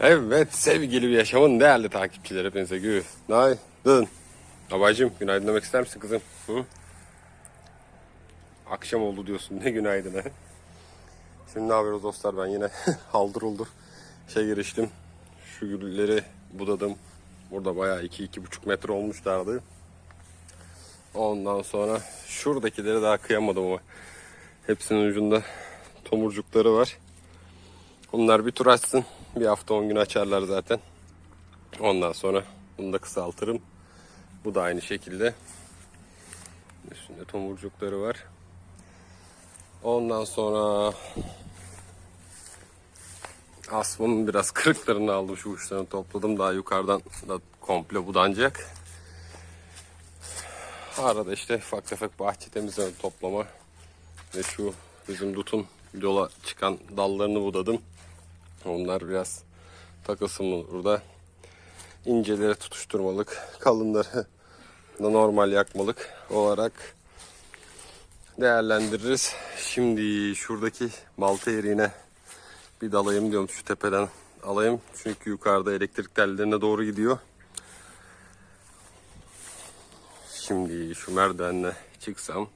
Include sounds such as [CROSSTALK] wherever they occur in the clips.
Evet sevgili bir yaşamın değerli takipçileri hepinize günaydın. Babacım günaydın demek ister misin kızım? Hı? Akşam oldu diyorsun ne günaydın he? Şimdi ne yapıyoruz dostlar ben yine [LAUGHS] haldır uldur şey giriştim. Şu gülleri budadım. Burada bayağı 2-2,5 metre olmuşlardı. Ondan sonra şuradakileri daha kıyamadım ama hepsinin ucunda tomurcukları var. Bunlar bir tur açsın. Bir hafta 10 gün açarlar zaten. Ondan sonra bunu da kısaltırım. Bu da aynı şekilde. Üstünde tomurcukları var. Ondan sonra asmanın biraz [LAUGHS] kırıklarını aldım. Şu uçlarını topladım. Daha yukarıdan da komple budanacak. Arada işte ufak tefek bahçe temizleme toplama ve şu bizim dutun yola çıkan dallarını budadım. Onlar biraz takılsın burada. İnceleri tutuşturmalık, kalınları da normal yakmalık olarak değerlendiririz. Şimdi şuradaki balta eriğine bir dalayım diyorum şu tepeden alayım. Çünkü yukarıda elektrik tellerine doğru gidiyor. Şimdi şu merdivenle çıksam,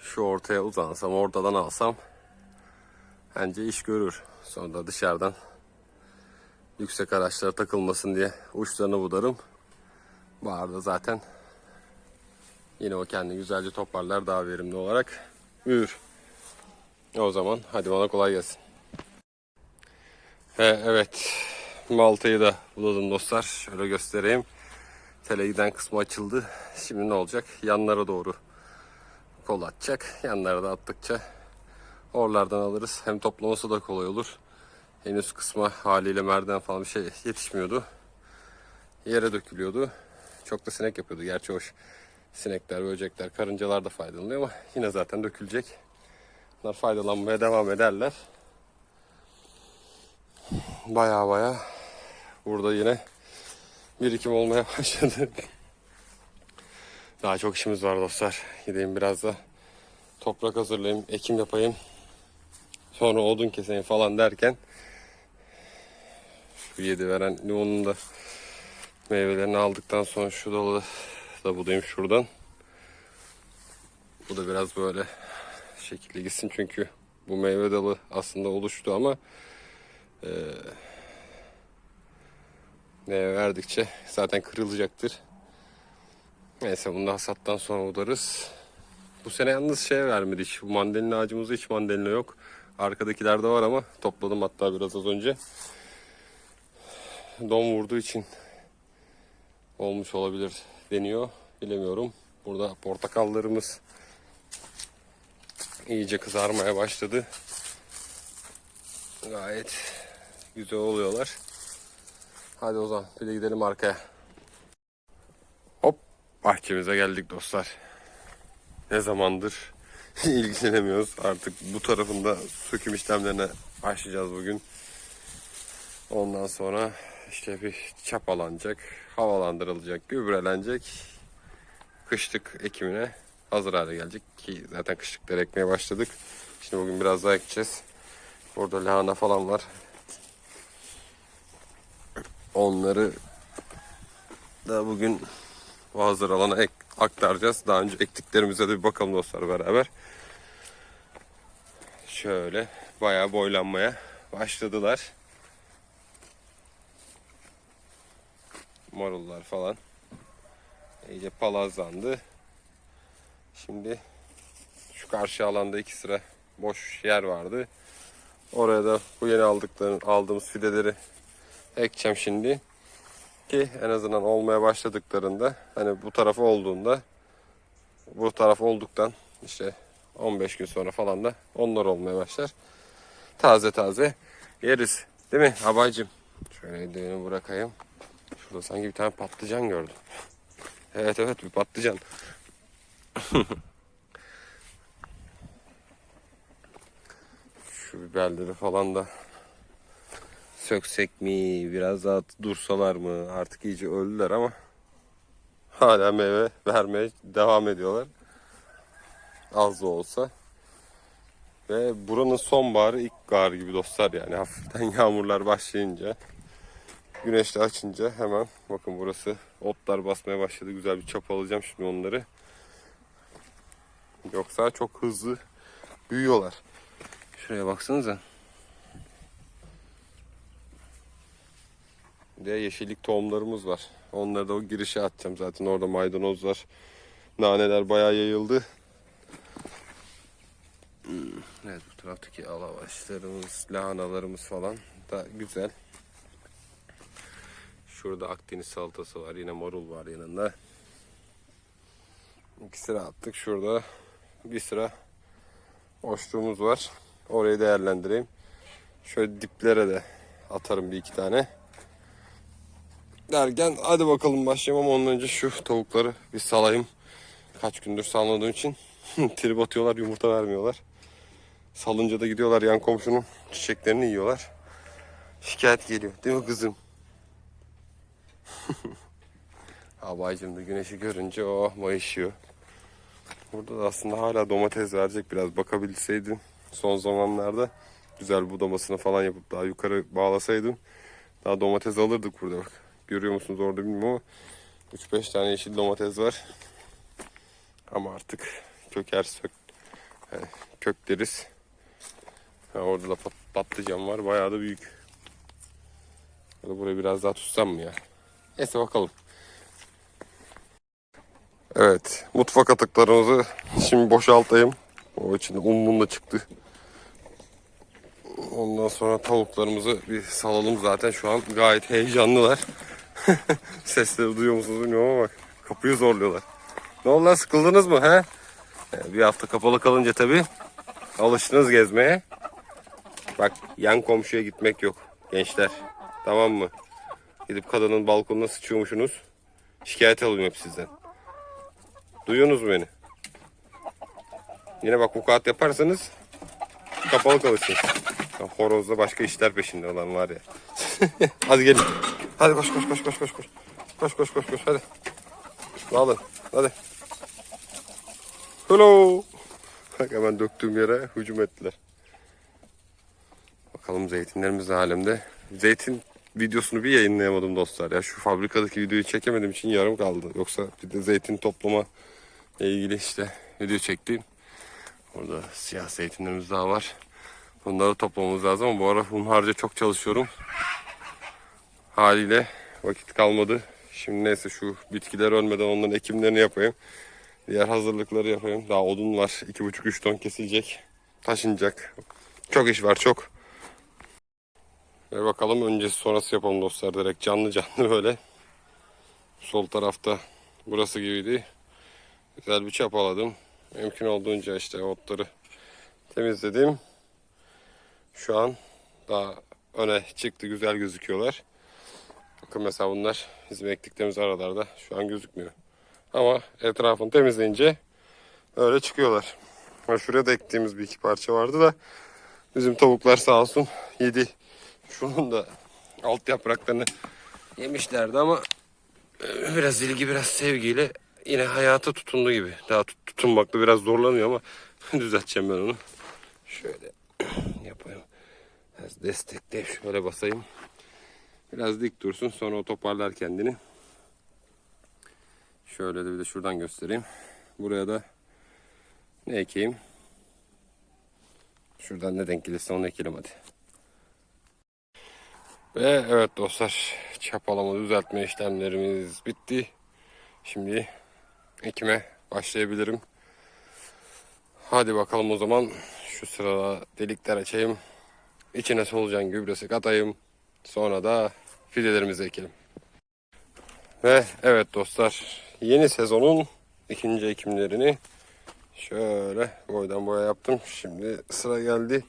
şu ortaya uzansam, ortadan alsam bence iş görür. Sonra da dışarıdan yüksek araçlara takılmasın diye uçlarını budarım. Baharda zaten yine o kendi güzelce toparlar daha verimli olarak büyür. O zaman hadi bana kolay gelsin. He, evet Malta'yı da buladım dostlar. Şöyle göstereyim. Tele giden kısmı açıldı. Şimdi ne olacak? Yanlara doğru kol atacak. Yanlara da attıkça oralardan alırız. Hem toplaması da kolay olur. Henüz kısma haliyle merdiven falan bir şey yetişmiyordu. Yere dökülüyordu. Çok da sinek yapıyordu. Gerçi hoş sinekler, böcekler, karıncalar da faydalanıyor ama yine zaten dökülecek. Bunlar faydalanmaya devam ederler. Baya baya burada yine birikim olmaya [LAUGHS] başladı. Daha çok işimiz var dostlar. Gideyim biraz da toprak hazırlayayım, ekim yapayım. Sonra odun keseyim falan derken şu yedi veren limonun da meyvelerini aldıktan sonra şu dalı da budayım şuradan. Bu da biraz böyle şekilli gitsin çünkü bu meyve dalı aslında oluştu ama eee meyve verdikçe zaten kırılacaktır. Neyse bunu da hasattan sonra udarız. Bu sene yalnız şey vermedi hiç. Mandalina ağacımızda hiç mandalina yok. Arkadakilerde var ama topladım hatta biraz az önce. Don vurduğu için olmuş olabilir deniyor. Bilemiyorum. Burada portakallarımız iyice kızarmaya başladı. Gayet güzel oluyorlar. Hadi o zaman bir de gidelim arkaya. Hop bahçemize geldik dostlar. Ne zamandır [LAUGHS] ilgilenemiyoruz. Artık bu tarafında söküm işlemlerine başlayacağız bugün. Ondan sonra işte bir çapalanacak, havalandırılacak, gübrelenecek. Kışlık ekimine hazır hale gelecek ki zaten kışlıkları ekmeye başladık. Şimdi bugün biraz daha ekeceğiz. Burada lahana falan var. Onları da bugün o hazır alana ek, aktaracağız. Daha önce ektiklerimize de bir bakalım dostlar beraber. Şöyle bayağı boylanmaya başladılar. Marullar falan. İyice palazlandı. Şimdi şu karşı alanda iki sıra boş yer vardı. Oraya da bu yeni aldıkları, aldığımız fideleri ekeceğim şimdi. Ki en azından olmaya başladıklarında hani bu tarafı olduğunda bu taraf olduktan işte 15 gün sonra falan da onlar olmaya başlar. Taze taze yeriz. Değil mi abaycım? Şöyle düğünü bırakayım. Şurada sanki bir tane patlıcan gördüm. Evet evet bir patlıcan. [LAUGHS] Şu biberleri falan da söksek mi, biraz daha dursalar mı? Artık iyice öldüler ama hala meyve vermeye devam ediyorlar. Az da olsa. Ve buranın sonbaharı ilkbahar gibi dostlar yani hafiften [LAUGHS] yağmurlar başlayınca Güneşli açınca hemen bakın burası otlar basmaya başladı. Güzel bir çapa alacağım şimdi onları. Yoksa çok hızlı büyüyorlar. Şuraya baksanıza. Bir de yeşillik tohumlarımız var. Onları da o girişe atacağım zaten. Orada maydanozlar, naneler bayağı yayıldı. Hmm, Evet bu taraftaki alavaçlarımız, lahanalarımız falan da güzel. Şurada Akdeniz salatası var. Yine marul var yanında. İki sıra attık. Şurada bir sıra boşluğumuz var. Orayı değerlendireyim. Şöyle diplere de atarım bir iki tane. Derken hadi bakalım başlayalım ama ondan önce şu tavukları bir salayım. Kaç gündür salmadığım için [LAUGHS] trip atıyorlar yumurta vermiyorlar. Salınca da gidiyorlar yan komşunun çiçeklerini yiyorlar. Şikayet geliyor değil mi kızım? [LAUGHS] Abaycım da güneşi görünce o mayışıyor. Burada da aslında hala domates verecek biraz bakabilseydim son zamanlarda güzel budamasını falan yapıp daha yukarı bağlasaydım daha domates alırdık burada bak. Görüyor musunuz orada bilmiyorum ama 3-5 tane yeşil domates var. Ama artık köker sök yani kök deriz. Orada da pat- patlıcan var bayağı da büyük. Ya da burayı biraz daha tutsam mı ya? Neyse bakalım. Evet, mutfak atıklarımızı şimdi boşaltayım. O içinde un mun da çıktı. Ondan sonra tavuklarımızı bir salalım zaten şu an gayet heyecanlılar. [LAUGHS] Sesleri duyuyor musunuz bilmiyorum ama bak kapıyı zorluyorlar. Ne oldu lan sıkıldınız mı he? Ee, Bir hafta kapalı kalınca tabii alıştınız gezmeye. Bak yan komşuya gitmek yok gençler. Tamam mı? Gidip kadının balkonuna sıçıyormuşsunuz. Şikayet alayım hep sizden. Duyuyorsunuz mu beni? Yine bak vukuat yaparsanız kapalı kalırsınız. Horozda başka işler peşinde olan var ya. [LAUGHS] hadi gelin. Hadi koş koş koş koş koş koş. Koş koş koş koş hadi. Alın hadi. Hello. Bak hemen döktüğüm yere hücum ettiler. Bakalım zeytinlerimiz ne alemde. Zeytin videosunu bir yayınlayamadım dostlar ya. Şu fabrikadaki videoyu çekemediğim için yarım kaldı. Yoksa bir de zeytin toplama ile ilgili işte video çektim. Orada siyah zeytinlerimiz daha var. Bunları toplamamız lazım ama bu ara hunharca çok çalışıyorum. Haliyle vakit kalmadı. Şimdi neyse şu bitkiler ölmeden onların ekimlerini yapayım. Diğer hazırlıkları yapayım. Daha odun var. 2,5-3 ton kesilecek. Taşınacak. Çok iş var çok. Ve bakalım öncesi sonrası yapalım dostlar. Direkt canlı canlı [LAUGHS] böyle. Sol tarafta burası gibiydi. Güzel bir çapaladım. Mümkün olduğunca işte otları temizledim. Şu an daha öne çıktı güzel gözüküyorlar. Bakın mesela bunlar bizim ektiklerimiz aralarda şu an gözükmüyor. Ama etrafını temizleyince öyle çıkıyorlar. Ha, şuraya da ektiğimiz bir iki parça vardı da bizim tavuklar sağ olsun yedi. Şunun da alt yapraklarını yemişlerdi ama [CLEARS THROAT] biraz ilgi biraz sevgiyle yine hayata tutundu gibi. Daha tut- tutunmakta biraz zorlanıyor ama [CLEARS THROAT] düzelteceğim ben onu. Şöyle [CLEARS THROAT] yapayım. Biraz destekle şöyle basayım. Biraz dik dursun sonra o toparlar kendini. Şöyle de bir de şuradan göstereyim. Buraya da ne ekeyim? Şuradan ne denk gelirse onu ekelim hadi. Ve evet dostlar çapalama düzeltme işlemlerimiz bitti. Şimdi ekime başlayabilirim. Hadi bakalım o zaman şu sırada delikler açayım. İçine solucan gübresi katayım. Sonra da fidelerimizi ekelim. Ve evet dostlar yeni sezonun ikinci ekimlerini şöyle boydan boya yaptım. Şimdi sıra geldi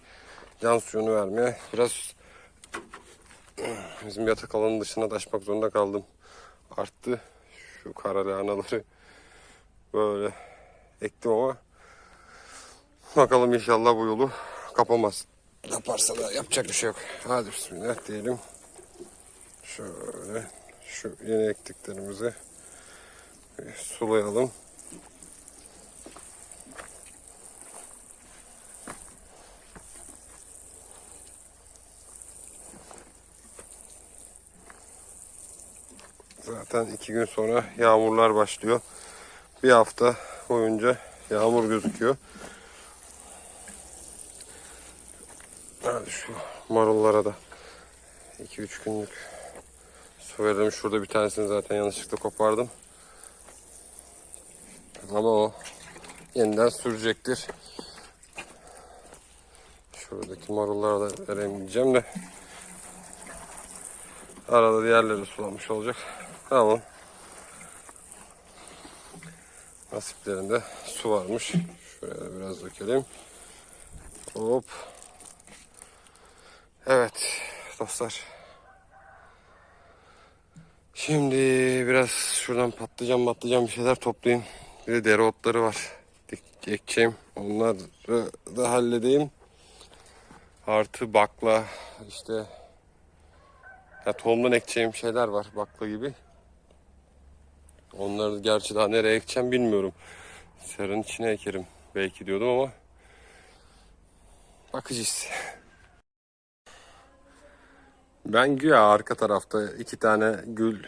can suyunu vermeye. Biraz [CLEARS THROAT] bizim yatak alanının dışına taşmak zorunda kaldım. Arttı şu kara lahanaları böyle ektim ama bakalım inşallah bu yolu kapamaz. Yaparsa da yapacak bir şey yok. Hadi bismillah diyelim. Şöyle şu yeni ektiklerimizi sulayalım. Zaten iki gün sonra yağmurlar başlıyor. Bir hafta boyunca yağmur gözüküyor. Hadi şu marullara da 2-3 günlük su verdim. Şurada bir tanesini zaten yanlışlıkla kopardım. Ama o yeniden sürecektir. Şuradaki marullara da vereyim diyeceğim de arada diğerleri sulanmış olacak. Tamam. Nasiplerinde su varmış. Şuraya biraz dökelim. Hop. Evet dostlar. Şimdi biraz şuradan patlıcan patlıcan bir şeyler toplayayım. Bir de dereotları var. Ekeceğim. Onları da halledeyim. Artı bakla işte ya tohumdan ekeceğim şeyler var bakla gibi. Onları gerçi daha nereye ekeceğim bilmiyorum. Serın içine ekerim belki diyordum ama bakacağız. Ben güya arka tarafta iki tane gül,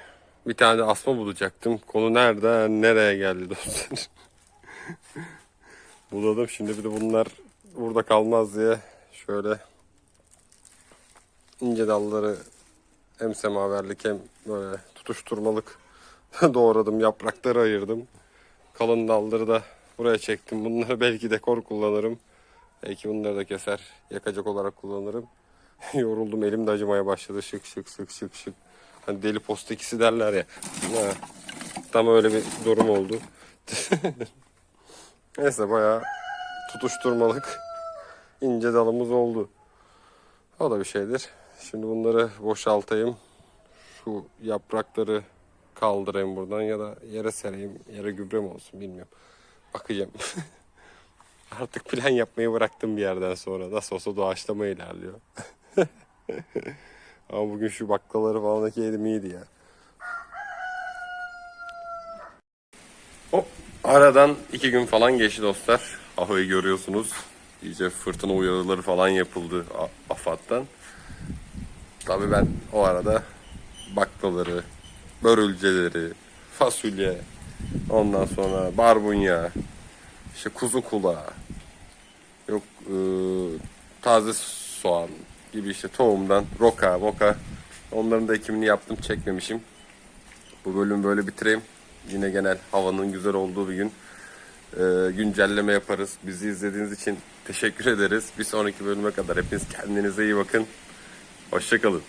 bir tane de asma bulacaktım. Konu nerede, nereye geldi dostlar? [LAUGHS] Buladım şimdi bir de bunlar burada kalmaz diye şöyle ince dalları hem semaverlik hem böyle tutuşturmalık [LAUGHS] doğradım. Yaprakları ayırdım. Kalın dalları da buraya çektim. Bunları belki dekor kullanırım. Belki bunları da keser. Yakacak olarak kullanırım. [LAUGHS] Yoruldum. Elim de acımaya başladı. Şık şık şık şık şık. Hani deli posta ikisi derler ya. Ha, Tam öyle bir durum oldu. [LAUGHS] Neyse bayağı tutuşturmalık [LAUGHS] ince dalımız oldu. O da bir şeydir. Şimdi bunları boşaltayım. Şu yaprakları kaldırayım buradan ya da yere sereyim. Yere gübre mi olsun bilmiyorum. Bakacağım. Artık plan yapmayı bıraktım bir yerden sonra. Nasıl olsa doğaçlama ilerliyor. [LAUGHS] Ama bugün şu baklaları falan da yedim iyiydi ya. Hop. Aradan iki gün falan geçti dostlar. Aho'yu görüyorsunuz. İyice fırtına uyarıları falan yapıldı AFAD'dan. Tabii ben o arada baklaları, börülceleri, fasulye, ondan sonra barbunya, işte kuzu kulağı, yok e, taze soğan gibi işte tohumdan roka, moka onların da ekimini yaptım çekmemişim. Bu bölümü böyle bitireyim. Yine genel havanın güzel olduğu bir gün e, güncelleme yaparız. Bizi izlediğiniz için teşekkür ederiz. Bir sonraki bölüme kadar hepiniz kendinize iyi bakın. Hoşçakalın.